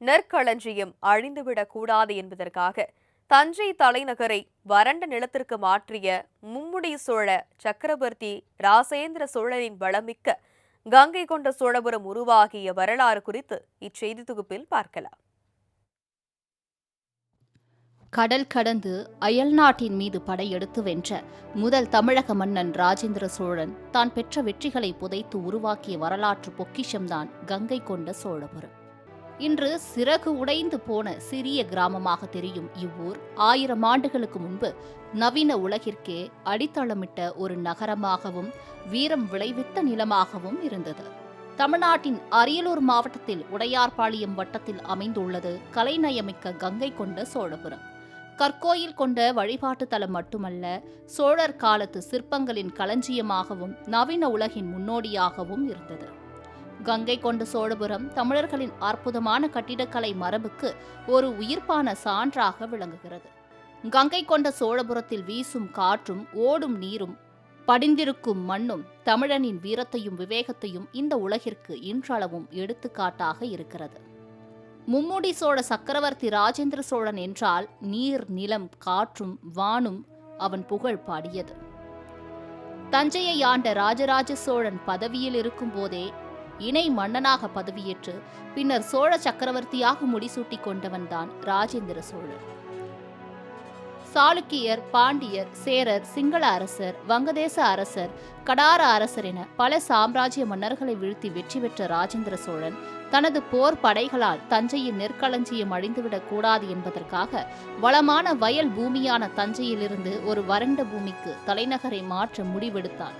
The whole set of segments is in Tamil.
நெற்களஞ்சியம் அழிந்துவிடக் கூடாது என்பதற்காக தஞ்சை தலைநகரை வறண்ட நிலத்திற்கு மாற்றிய மும்முடி சோழ சக்கரவர்த்தி ராசேந்திர சோழனின் வளமிக்க கங்கை கொண்ட சோழபுரம் உருவாகிய வரலாறு குறித்து இச்செய்தி தொகுப்பில் பார்க்கலாம். கடல் கடந்து அயல் நாட்டின் மீது படையெடுத்து வென்ற முதல் தமிழக மன்னன் ராஜேந்திர சோழன் தான் பெற்ற வெற்றிகளை புதைத்து உருவாக்கிய வரலாற்று பொக்கிஷம்தான் கங்கை கொண்ட சோழபுரம். இன்று சிறகு உடைந்து போன சிறிய கிராமமாக தெரியும் இவ்வூர். ஆயிரம் ஆண்டுகளுக்கு முன்பு நவீன உலகிற்கே அடித்தளமிட்ட ஒரு நகரமாகவும் வீரம் விளைவித்த நிலமாகவும் இருந்தது. தமிழ்நாட்டின் அரியலூர் மாவட்டத்தில் உடையார்பாளையம் வட்டத்தில் அமைந்துள்ளது கலைநயமிக்க கங்கை கொண்ட சோழபுரம். கற்கோயில் கொண்ட வழிபாட்டு தலம் மட்டுமல்ல சோழர் காலத்து சிற்பங்களின் களஞ்சியமாகவும் நவீன உலகின் முன்னோடியாகவும் இருந்தது. கங்கை கொண்ட சோழபுரம் தமிழர்களின் அற்புதமான கட்டிடக்கலை மரபுக்கு ஒரு உயிர்ப்பான சான்றாக விளங்குகிறது. கங்கை கொண்ட சோழபுரத்தில் வீசும் காற்றும் ஓடும் நீரும் படிந்திருக்கும் மண்ணும் தமிழனின் வீரத்தையும் விவேகத்தையும் இந்த உலகிற்கு இன்றளவும் எடுத்துக்காட்டாக இருக்கிறது. மும்முடி சோழ சக்கரவர்த்தி ராஜேந்திர சோழன் என்றால் நீர் நிலம் காற்றும் வானும் அவன் புகழ் பாடியது. தஞ்சையை ஆண்ட ராஜராஜ சோழன் பதவியில் இருக்கும்போதே இணை மன்னனாக பதவியேற்று பின்னர் சோழ சக்கரவர்த்தியாக முடிசூட்டிக் கொண்டவன்தான் ராஜேந்திர சோழன். சாளுக்கியர் பாண்டியர் சேரர் சிங்கள அரசர் வங்கதேச அரசர் கடார அரசர் என பல சாம்ராஜ்ய மன்னர்களை வீழ்த்தி வெற்றி பெற்ற ராஜேந்திர சோழன் தனது போர் படைகளால் தஞ்சையின் நெற்களஞ்சியம் அழிந்துவிடக் கூடாது என்பதற்காக வளமான வயல் பூமியான தஞ்சையிலிருந்து ஒரு வறண்ட பூமிக்கு தலைநகரை மாற்ற முடிவெடுத்தான்.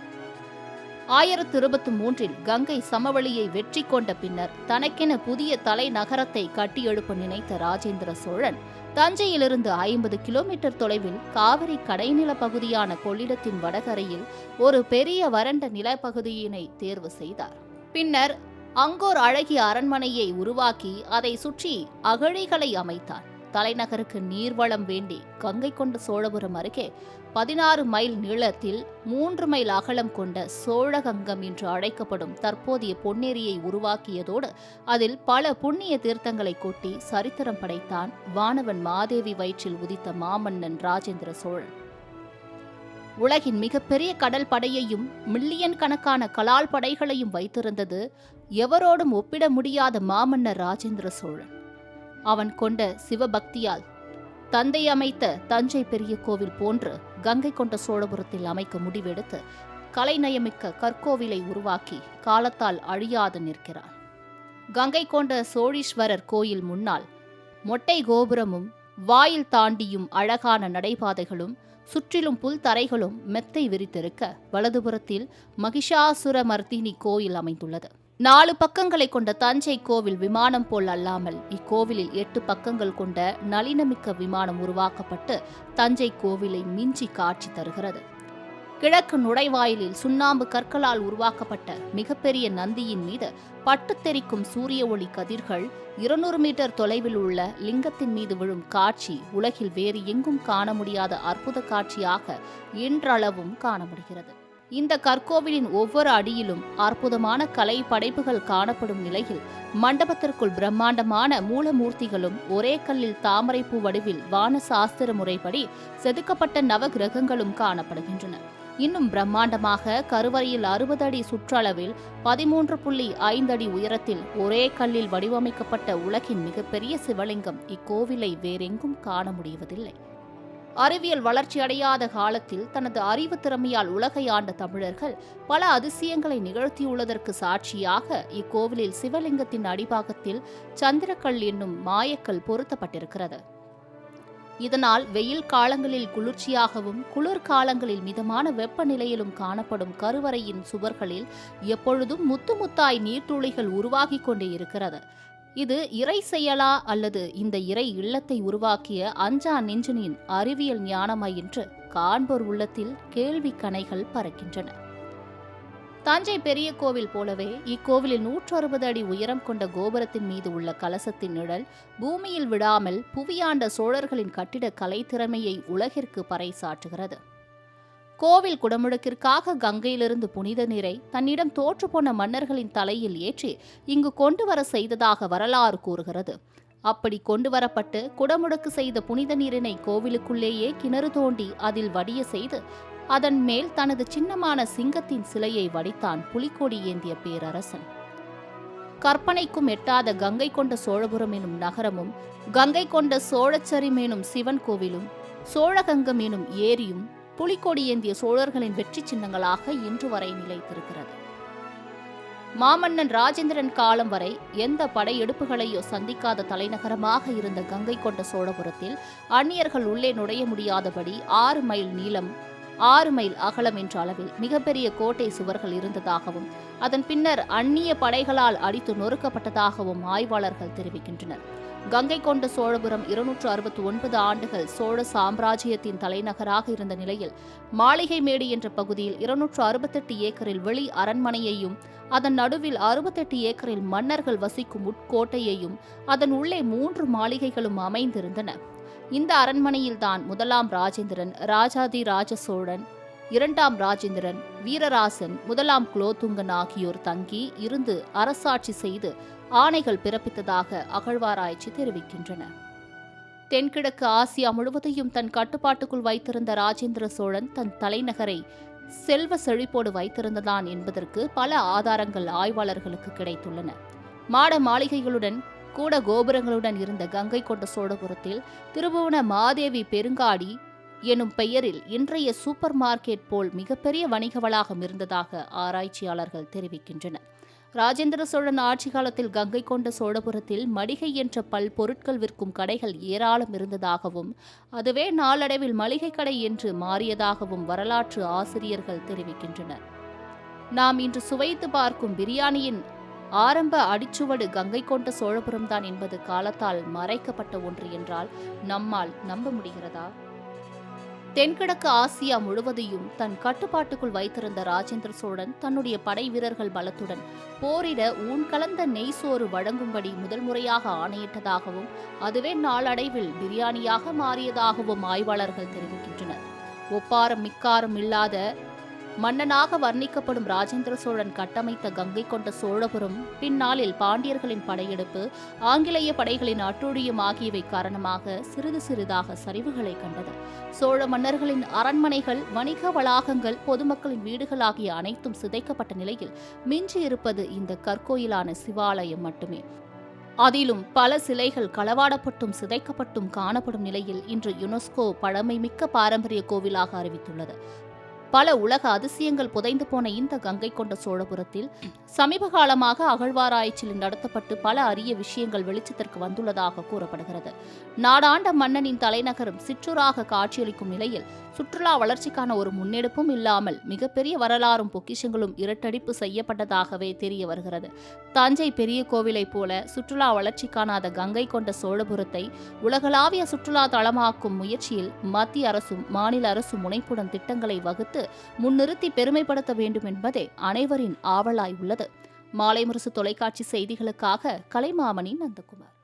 ஆயிரத்து இருபத்தி மூன்றில் கங்கை சமவெளியை வெற்றி கொண்ட பின்னர் தனக்கென புதிய தலைநகரத்தை கட்டியெழுப்ப நினைத்த ராஜேந்திர சோழன் தஞ்சையிலிருந்து ஐம்பது கிலோமீட்டர் தொலைவில் காவிரி கடைநில பகுதியான கொள்ளிடத்தின் வடகரையில் ஒரு பெரிய வறண்ட நிலப்பகுதியினை தேர்வு செய்தார். பின்னர் அங்கோர் அழகிய அரண்மனையை உருவாக்கி அதை சுற்றி அகழிகளை அமைத்தார் தலைநகருக்கு நீர்வளம் வேண்டி கங்கை கொண்ட சோழபுரம் அருகே பதினாறு மைல் நீளத்தில் மூன்று மைல் அகலம் கொண்ட சோழகங்கம் என்று அழைக்கப்படும் தற்போதைய பொன்னேரியை உருவாக்கியதோடு அதில் பல புண்ணிய தீர்த்தங்களை கொட்டி சரித்திரம் படைத்தான் வானவன் மாதேவி வயிற்றில் உதித்த மாமன்னன் ராஜேந்திர சோழன். உலகின் மிகப்பெரிய கடல் படையையும் மில்லியன் கணக்கான கலால் படைகளையும் வைத்திருந்தது எவரோடும் ஒப்பிட முடியாத மாமன்னர் ராஜேந்திர சோழன். அவன் கொண்ட சிவபக்தியால் தந்தை அமைத்த தஞ்சை பெரிய கோவில் போன்று கங்கை கொண்ட சோழபுரத்தில் அமைக்க முடிவெடுத்து கலைநயமிக்க கற்கோவிலை உருவாக்கி காலத்தால் அழியாது நிற்கிறான். கங்கை கொண்ட சோழீஸ்வரர் கோயில் முன்னால் மொட்டை கோபுரமும் வாயில் தாண்டியும் அழகான நடைபாதைகளும் சுற்றிலும் புல் தரைகளும் மெத்தை விரித்திருக்க வலதுபுறத்தில் மகிஷாசுரமர்த்தினி கோயில் அமைந்துள்ளது. நாலு பக்கங்களை கொண்ட தஞ்சை கோவில் விமானம் போல் அல்லாமல் இக்கோவிலில் எட்டு பக்கங்கள் கொண்ட நளினமிக்க விமானம் உருவாக்கப்பட்டு தஞ்சை கோவிலை மிஞ்சி காட்சி தருகிறது. கிழக்கு நுழைவாயிலில் சுண்ணாம்பு கற்களால் உருவாக்கப்பட்ட மிகப்பெரிய நந்தியின் மீது பட்டு தெரிக்கும் சூரிய ஒளி கதிர்கள் இருநூறு மீட்டர் தொலைவில் உள்ள லிங்கத்தின் மீது விழும் காட்சி உலகில் வேறு எங்கும் காண முடியாத அற்புத காட்சியாக இன்றளவும் காண முடிகிறது இந்த கற்கோவிலின் ஒவ்வொரு அடியிலும் அற்புதமான கலை படைப்புகள் காணப்படும் நிலையில் மண்டபத்திற்குள் பிரம்மாண்டமான மூலமூர்த்திகளும் ஒரே கல்லில் தாமரைப்பூ வடிவில் வான சாஸ்திர முறைப்படி செதுக்கப்பட்ட நவகிரகங்களும் காணப்படுகின்றன. இன்னும் பிரம்மாண்டமாக கருவறையில் அறுபது அடி சுற்றளவில் பதிமூன்று புள்ளி ஐந்து அடி உயரத்தில் ஒரே கல்லில் வடிவமைக்கப்பட்ட உலகின் மிகப்பெரிய சிவலிங்கம் இக்கோவிலை வேறெங்கும் காண முடிவதில்லை. அறிவியல் வளர்ச்சியடையாத காலத்தில் தனது அறிவு திறமையால் உலகை ஆண்ட தமிழர்கள் பல அதிசயங்களை நிகழ்த்தியுள்ளதற்கு சாட்சியாக இக்கோவிலில் சிவலிங்கத்தின் அடிபாகத்தில் சந்திரக்கல் என்னும் மாயக்கல் பொருத்தப்பட்டிருக்கிறது. இதனால் வெயில் காலங்களில் குளிர்ச்சியாகவும் குளிர் காலங்களில் மிதமான வெப்பநிலையிலும் காணப்படும் கருவறையின் சுவர்களில் எப்பொழுதும் முத்து முத்தாய் நீர்த்துளிகள் உருவாகிக் கொண்டே இருக்கிறது. இது இறை செயலா அல்லது இந்த இறை இல்லத்தை உருவாக்கிய அஞ்சா நெஞ்சனின் அறிவியல் ஞானமா என்று காண்போர் உள்ளத்தில் கேள்வி கணைகள் பறக்கின்றன. தஞ்சை பெரிய கோவில் போலவே இக்கோவிலில் நூற்று அறுபது அடி உயரம் கொண்ட கோபுரத்தின் மீது உள்ள கலசத்தின் நிழல் பூமியில் விடாமல் புவியாண்ட சோழர்களின் கட்டிட கலைத்திறமையை உலகிற்கு பறைசாற்றுகிறது. கோவில் குடமுழுக்கிற்காக கங்கையிலிருந்து புனித நீரை தன்னிடம் தோற்றுப்போன மன்னர்களின் தலையில் ஏற்றி இங்கு கொண்டு வர செய்ததாக வரலாறு கூறுகிறது. அப்படி கொண்டு வரப்பட்டு குடமுழுக்கு செய்த புனித நீரினை கோவிலுக்குள்ளேயே கிணறு தோண்டி அதில் வடிய செய்து அதன் மேல் தனது சின்னமான சிங்கத்தின் சிலையை வடித்தான் புலிக்கொடி ஏந்திய பேரரசன். கற்பனைக்கும் எட்டாத கங்கை கொண்ட சோழபுரம் எனும் நகரமும் கங்கை கொண்ட சோழச்சரி எனும் சிவன் கோவிலும் சோழகங்கம் எனும் ஏரியும் புலிக்கொடி ஏந்திய சோழர்களின் வெற்றி சின்னங்களாக இன்று வரை நிலைத்திருக்கிறது. மாமன்னன் ராஜேந்திரன் காலம் வரை எந்த படையெடுப்புகளையோ சந்திக்காத தலைநகரமாக இருந்த கங்கை கொண்ட சோழபுரத்தில் அந்நியர்கள் உள்ளே நுழைய முடியாதபடி ஆறு மைல் நீளம் ஆறு மைல் அகலம் என்ற அளவில் மிகப்பெரிய கோட்டை சுவர்கள் இருந்ததாகவும் அதன் பின்னர் அந்நிய படைகளால் அடித்து நொறுக்கப்பட்டதாகவும் ஆய்வாளர்கள் தெரிவிக்கின்றனர். கங்கை கொண்ட சோழபுரம் இருநூற்று அறுபத்தி ஒன்பது ஆண்டுகள் சோழ சாம்ராஜ்யத்தின் தலைநகராக இருந்த நிலையில் மாளிகை மேடு என்ற பகுதியில் இருநூற்று அறுபத்தெட்டு ஏக்கரில் வெளி அரண்மனையையும் அதன் நடுவில் அறுபத்தெட்டு ஏக்கரில் மன்னர்கள் வசிக்கும் உட்கோட்டையையும் அதன் உள்ளே மூன்று மாளிகைகளும் அமைந்திருந்தன. இந்த அரண்மனையில்தான் முதலாம் ராஜேந்திரன் ராஜாதி ராஜ சோழன் இரண்டாம் ராஜேந்திரன் வீரராசன் முதலாம் குலோத்துங்கன் ஆகியோர் தங்கி இருந்து அரசாட்சி செய்து ஆணைகள் பிறப்பித்ததாக அகழ்வாராய்ச்சி தெரிவிக்கின்றன. தென்கிழக்கு ஆசியா முழுவதையும் தன் கட்டுப்பாட்டுக்குள் வைத்திருந்த ராஜேந்திர சோழன் தன் தலைநகரை செல்வ செழிப்போடு வைத்திருந்ததான் என்பதற்கு பல ஆதாரங்கள் ஆய்வாளர்களுக்கு கிடைத்துள்ளன. மாட மாளிகைகளுடன் கூட கோபுரங்களுடன் இருந்த கங்கை கொண்ட சோழபுரத்தில் திருபுவன மாதேவி பெருங்காடி எனும் பெயரில் இன்றைய சூப்பர் மார்க்கெட் போல் மிகப்பெரிய வணிக வளாகம் இருந்ததாக ஆராய்ச்சியாளர்கள் தெரிவிக்கின்றனர். ராஜேந்திர சோழன் ஆட்சி காலத்தில் கங்கை கொண்ட சோழபுரத்தில் மளிகை என்ற பல் பொருட்கள் விற்கும் கடைகள் ஏராளம் இருந்ததாகவும் அதுவே நாளடைவில் மளிகை கடை என்று மாறியதாகவும் வரலாற்று ஆசிரியர்கள் தெரிவிக்கின்றனர். நாம் இன்று சுவைத்து பார்க்கும் பிரியாணியின் ஆரம்ப அடிச்சுவடு கங்கை கொண்ட சோழபுரம்தான் என்பது காலத்தால் மறைக்கப்பட்ட ஒன்று என்றால் நம்மால் நம்ப முடிகிறதா? தென்கிழக்கு ஆசியா முழுவதையும் தன் கட்டுப்பாட்டுக்குள் வைத்திருந்த ராஜேந்திர சோழன் தன்னுடைய படை வீரர்கள் பலத்துடன் போரிட ஊன் கலந்த நெய் சோறு வழங்கும்படி முதல் முறையாக ஆணையிட்டதாகவும் அதுவே நாளடைவில் பிரியாணியாக மாறியதாகவும் ஆய்வாளர்கள் தெரிவிக்கின்றனர். ஒப்பாரம் மிக்காரம் இல்லாத மன்னனாக வர்ணிக்கப்படும் ராஜேந்திர சோழன் கட்டமைத்த கங்கை கொண்ட சோழபுரம் பின்னாளில் பாண்டியர்களின் படையெடுப்பு ஆங்கிலேய படைகளின் அட்டுழியம் ஆகியவை காரணமாக சிறிது சிறிதாக சரிவுகளை கண்டது. சோழ மன்னர்களின் அரண்மனைகள் வணிக வளாகங்கள் பொதுமக்களின் வீடுகள் ஆகிய அனைத்தும் சிதைக்கப்பட்ட நிலையில் மிஞ்சி இருப்பது இந்த கற்கோயிலான சிவாலயம் மட்டுமே. அதிலும் பல சிலைகள் களவாடப்பட்டும் சிதைக்கப்பட்டும் காணப்படும் நிலையில் இன்று யுனெஸ்கோ பழமைமிக்க பாரம்பரிய கோவிலாக அறிவித்துள்ளது. பல உலக அதிசயங்கள் புதைந்து போன இந்த கங்கை கொண்ட சோழபுரத்தில் சமீப காலமாக அகழ்வாராய்ச்சியில் நடத்தப்பட்டு பல அரிய விஷயங்கள் வெளிச்சத்திற்கு வந்துள்ளதாக கூறப்படுகிறது. நாடாண்ட மன்னனின் தலைநகரம் சிற்றூராக காட்சியளிக்கும் நிலையில் சுற்றுலா வளர்ச்சிக்கான ஒரு முன்னெடுப்பும் இல்லாமல் மிகப்பெரிய வரலாறும் பொக்கிஷங்களும் இரட்டடிப்பு செய்யப்பட்டதாகவே தெரிய வருகிறது. தஞ்சை பெரிய கோவிலைப் போல சுற்றுலா வளர்ச்சிக்கான கங்கை கொண்ட சோழபுரத்தை உலகளாவிய சுற்றுலா தளமாக்கும் முயற்சியில் மத்திய அரசும் மாநில அரசும் முனைப்புடன் திட்டங்களை வகுத்து முன்னிறுத்தி பெருமைப்படுத்த வேண்டும் என்பதே அனைவரின் ஆவலாய் உள்ளது. மாலை முரசு தொலைக்காட்சி செய்திகளுக்காக கலைமாமணி நந்தகுமார்.